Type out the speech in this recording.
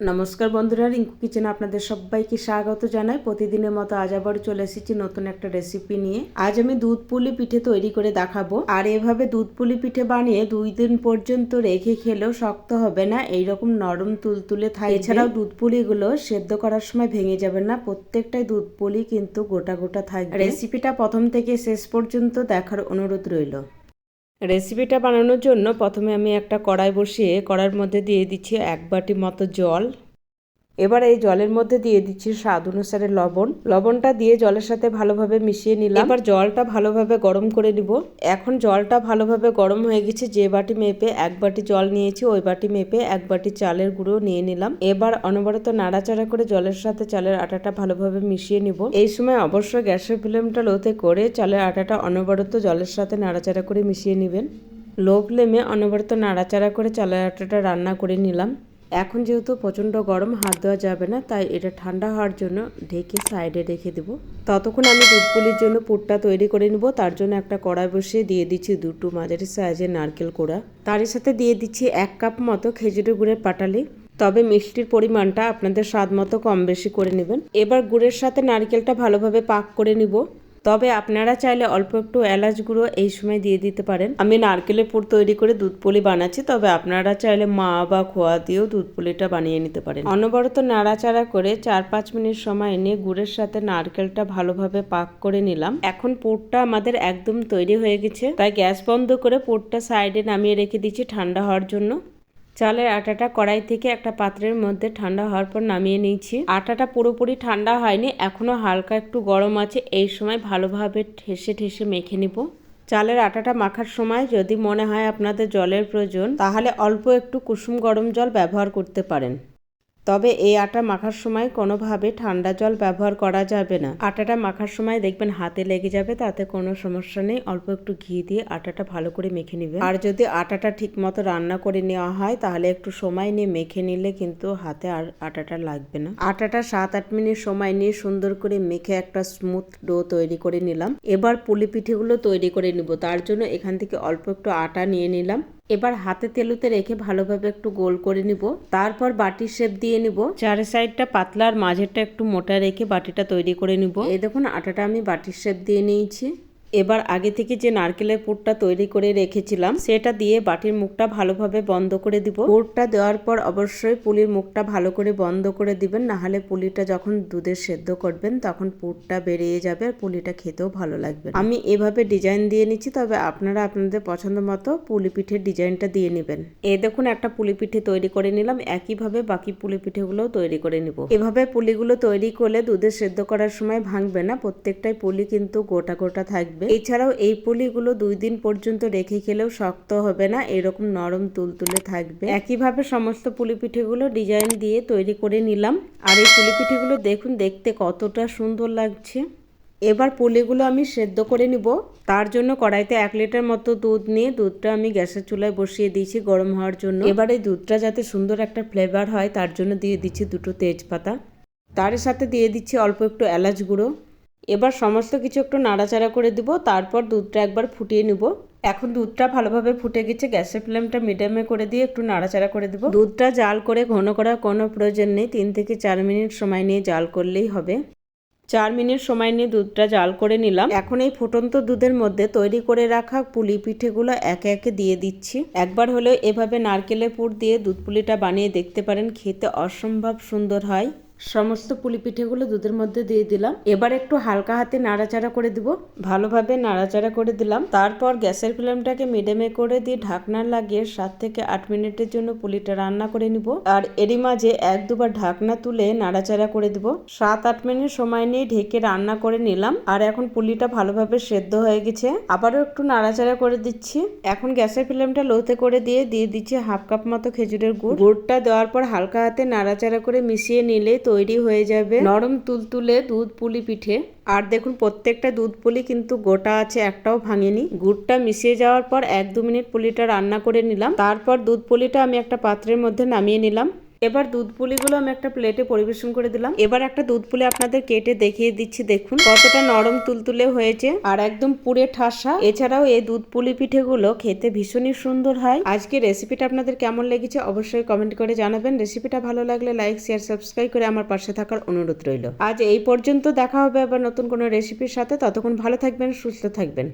নমস্কার বন্ধুরা, রিঙ্কু কিচেনে আপনাদের সবাইকে স্বাগত জানাই। প্রতিদিনের মতো আজ আবার চলে এসেছি নতুন একটা রেসিপি নিয়ে। আজ আমি দুধ পুলি পিঠে তৈরি করে দেখাবো। আর এভাবে দুধ পুলি পিঠে বানিয়ে দুই দিন পর্যন্ত রেখে খেলেও শক্ত হবে না, এইরকম নরম তুলতুলে থাকে এছাড়াও দুধ পুলিগুলো সেদ্ধ করার সময় ভেঙে যাবে না, প্রত্যেকটাই দুধ পুলি কিন্তু গোটা গোটা থাকবে। রেসিপিটা প্রথম থেকে শেষ পর্যন্ত দেখার অনুরোধ রইল। রেসিপিটা বানানোর জন্য প্রথমে আমি একটা কড়াই বসিয়ে কড়াইয়ের মধ্যে দিয়ে দিচ্ছি এক বাটি মতো জল। এবার এই জলের মধ্যে দিয়ে দিচ্ছি স্বাদ অনুসারে লবণ। লবণটা দিয়ে জলের সাথে ভালোভাবে মিশিয়ে নিলাম। এবার জলটা ভালোভাবে গরম করে নিব। এখন জলটা ভালোভাবে গরম হয়ে গেছে। যে বাটি মেপে এক বাটি জল নিয়েছি, ওই বাটি মেপে এক বাটি চালের গুঁড়ো নিয়ে নিলাম। এবার অনবরত নাড়াচাড়া করে জলের সাথে চালের আটাটা ভালোভাবে মিশিয়ে নিব। এই সময় অবশ্যই গ্যাসের ফ্লেমটা লোতে করে চালের আটাটা অনবরত জলের সাথে নাড়াচাড়া করে মিশিয়ে নেবেন। লো ফ্লেমে অনবরত নাড়াচাড়া করে চালের আটাটা রান্না করে নিলাম। এখন যেহেতু প্রচণ্ড গরম, হাত দেওয়া যাবে না, তাই এটা ঠান্ডা হওয়ার জন্য ঢেকে সাইডে রেখে দেবো। ততক্ষণ আমি দুধ পুলির জন্য পুরটা তৈরি করে নিব। তার জন্য একটা কড়াই বসিয়ে দিয়ে দিচ্ছি দুটো মাঝারি সাইজের নারকেল কোড়া। তারই সাথে দিয়ে দিচ্ছি এক কাপ মতো খেজুরের গুড়ের পাটালি। তবে মিষ্টির পরিমাণটা আপনাদের স্বাদ মতো কম বেশি করে নেবেন। এবার গুড়ের সাথে নারকেলটা ভালোভাবে পাক করে নিব। তবে আপনারা চাইলে অল্প একটু এলাচ গুঁড়ো এই সময় দিয়ে দিতে পারেন। আমি নারকেলের পুর তৈরি করে দুধ পুলি বানাচ্ছি, তবে আপনারা চাইলে মা বা খোয়া দিয়েও দুধ পুলিটা বানিয়ে নিতে পারেন। অনবরত নাড়াচাড়া করে চার পাঁচ মিনিট সময় নিয়ে গুড়ের সাথে নারকেলটা ভালোভাবে পাক করে নিলাম। এখন পুরটা আমাদের একদম তৈরি হয়ে গেছে, তাই গ্যাস বন্ধ করে পুরটা সাইডে নামিয়ে রেখে দিচ্ছি ঠান্ডা হওয়ার জন্য। চালের আটাটা কড়াই থেকে একটা পাত্রের মধ্যে ঠান্ডা হওয়ার পর নামিয়ে নিয়েছি। আটাটা পুরোপুরি ঠান্ডা হয়নি এখনও হালকা একটু গরম আছে, এই সময় ভালোভাবে ঠেসে ঠেসে মেখে নিব। চালের আটাটা মাখার সময় যদি মনে হয় আপনাদের জলের প্রয়োজন, তাহলে অল্প একটু কুসুম গরম জল ব্যবহার করতে পারেন। তবে এই আটা মাখার সময় কোনোভাবে ঠান্ডা জল ব্যবহার করা যাবে না। আটাটা মাখার সময় দেখবেন হাতে লেগে যাবে, তাতে কোনো সমস্যা নেই। অল্প একটু ঘি দিয়ে আটাটা ভালো করে মেখে নেবেন। আর যদি আটাটা ঠিক মতো রান্না করে নেওয়া হয়, তাহলে একটু সময় নিয়ে মেখে নিলে কিন্তু হাতে আর আটাটা লাগবে না। আটাটা সাত আট মিনিট সময় নিয়ে সুন্দর করে মেখে একটা স্মুথ ডো তৈরি করে নিলাম। এবার পুলি পিঠেগুলো তৈরি করে নিব। তার জন্য এখান থেকে অল্প একটু আটা নিয়ে নিলাম। এবার হাতে তেলুতে রেখে ভালোভাবে একটু গোল করে নিব। তারপর বাটির শেপ দিয়ে নিব। চার সাইডটা পাতলা আর মাঝেরটা একটু মোটা রেখে বাটিটা তৈরি করে নিব। এই দেখুন আটাটা আমি বাটির শেপ দিয়ে নিয়েছি। এবার আগে থেকে যে নারকেলের পুরটা তৈরি করে রেখেছিলাম, সেটা দিয়ে বাটির মুখটা ভালোভাবে বন্ধ করে দিব। পুরটা দেওয়ার পর অবশ্যই পুলির মুখটা ভালো করে বন্ধ করে দিবেন না হলে পুলিটা যখন দুধে সেদ্ধ করবেন তখন পুরটা বেরিয়ে যাবে আর পুলিটা খেতেও ভালো লাগবে আমি এভাবে ডিজাইন দিয়ে নিচ্ছি, তবে আপনারা আপনাদের পছন্দ মতো পুলি পিঠের ডিজাইনটা দিয়ে নেবেন। এ দেখুন, একটা পুলি পিঠে তৈরি করে নিলাম, একইভাবে বাকি পুলি পিঠেগুলোও তৈরি করে নিব। এভাবে পুলিগুলো তৈরি করলে দুধে সেদ্ধ করার সময় ভাঙবে না, প্রত্যেকটাই পুলি কিন্তু গোটা গোটা থাকবে। থাকবে। এছাড়াও এই পুলিগুলো দুই দিন পর্যন্ত রেখে খেলেও শক্ত হবে না, এরকম নরম তুলতুলে থাকবে। একইভাবে সমস্ত পুলি পিঠেগুলো ডিজাইন দিয়ে তৈরি করে নিলাম। আর এই পুলি পিঠেগুলো দেখুন, দেখতে কতটা সুন্দর লাগছে। এবার পুলিগুলো আমি সেদ্ধ করে নিব। তার জন্য কড়াইতে এক লিটার মতো দুধ নিয়ে দুধটা আমি গ্যাসের চুলায় বসিয়ে দিয়েছি গরম হওয়ার জন্য। এবার এই দুধটা যাতে সুন্দর একটা ফ্লেভার হয়, তার জন্য দিয়ে দিচ্ছি দুটো তেজপাতা। তার সাথে দিয়ে দিচ্ছি অল্প একটু এলাচ গুঁড়ো। এবার সমস্ত কিছু একটু নাড়াচাড়া করে দিব, তারপর দুধটা একবার ফুটিয়ে নিব। এখন দুধটা ভালোভাবে ফুটে গেছে, গ্যাসের ফ্লেমটা মিডিয়ামে করে দিয়ে একটু নাড়াচাড়া করে দিব। দুধটা জাল করে ঘন করার কোনো প্রয়োজন নেই, তিন থেকে চার মিনিট সময় নিয়ে জাল করলেই হবে। চার মিনিট সময় নিয়ে দুধটা জাল করে নিলাম। এখন এই ফুটন্ত দুধের মধ্যে তৈরি করে রাখা পুলি পিঠেগুলো একে একে দিয়ে দিচ্ছি। একবার হলেও এভাবে নারকেলের পুর দিয়ে দুধ পুলিটা বানিয়ে দেখতে পারেন, খেতে অসম্ভব সুন্দর হয়। সমস্ত পুলি পিঠেগুলো দুধের মধ্যে দিয়ে দিলাম। এবার একটু হালকা হাতে নাড়াচাড়া করে দিব। ভালোভাবে নাড়াচাড়া করে দিলাম। তারপর গ্যাসের ফ্লেমটাকে মিডিয়ামে করে দিয়ে ঢাকনা লাগিয়ে সাত থেকে আট মিনিটের জন্য পুলিটা রান্না করে নিব। আর এরই মাঝে এক দুবার ঢাকনা তুলে নাড়াচাড়া করে দিব। সাত আট মিনিট সময় নিয়ে ঢেকে রান্না করে নিলাম। আর এখন পুলিটা ভালোভাবে সেদ্ধ হয়ে গেছে। আবারও একটু নাড়াচাড়া করে দিচ্ছি। এখন গ্যাসের ফ্লেমটা লোতে করে দিয়ে দিয়ে দিচ্ছি হাফ কাপ মতো খেজুরের গুড়। গুড়টা দেওয়ার পর হালকা হাতে নাড়াচাড়া করে মিশিয়ে নিলে তৈরি হয়ে যাবে। নরম তুলতুলে দুধ পুলি পিঠে। আর দেখুন প্রত্যেকটা দুধ পুলি কিন্তু গোটা আছে একটাও ভাঙেনি। গুড়টা মিশিয়ে যাওয়ার পর এক দু মিনিট পুলিটা রান্না করে নিলাম। তারপর দুধ পুলিটা আমি একটা পাত্রের মধ্যে নামিয়ে নিলাম। এবার দুধ পুলিগুলো আমি একটা প্লেটে পরিবেশন করে দিলাম। এবার একটা দুধ পুলি আপনাদের কেটে দেখিয়ে দিচ্ছি, দেখুন। কতটা নরম তুলতুলে হয়েছে আর একদম পুরে ঠাসা। এছাড়াও এই দুধ পুলি পিঠেগুলো খেতে ভীষণই সুন্দর হয়। আজকে রেসিপিটা আপনাদের কেমন লেগেছে অবশ্যই কমেন্ট করে জানাবেন। রেসিপিটা ভালো লাগলে লাইক শেয়ার সাবস্ক্রাইব করে আমার পাশে থাকার অনুরোধ রইল। আজ এই পর্যন্ত দেখা হবে আবার নতুন কোনো রেসিপির সাথে। ততক্ষণ ভালো থাকবেন, সুস্থ থাকবেন।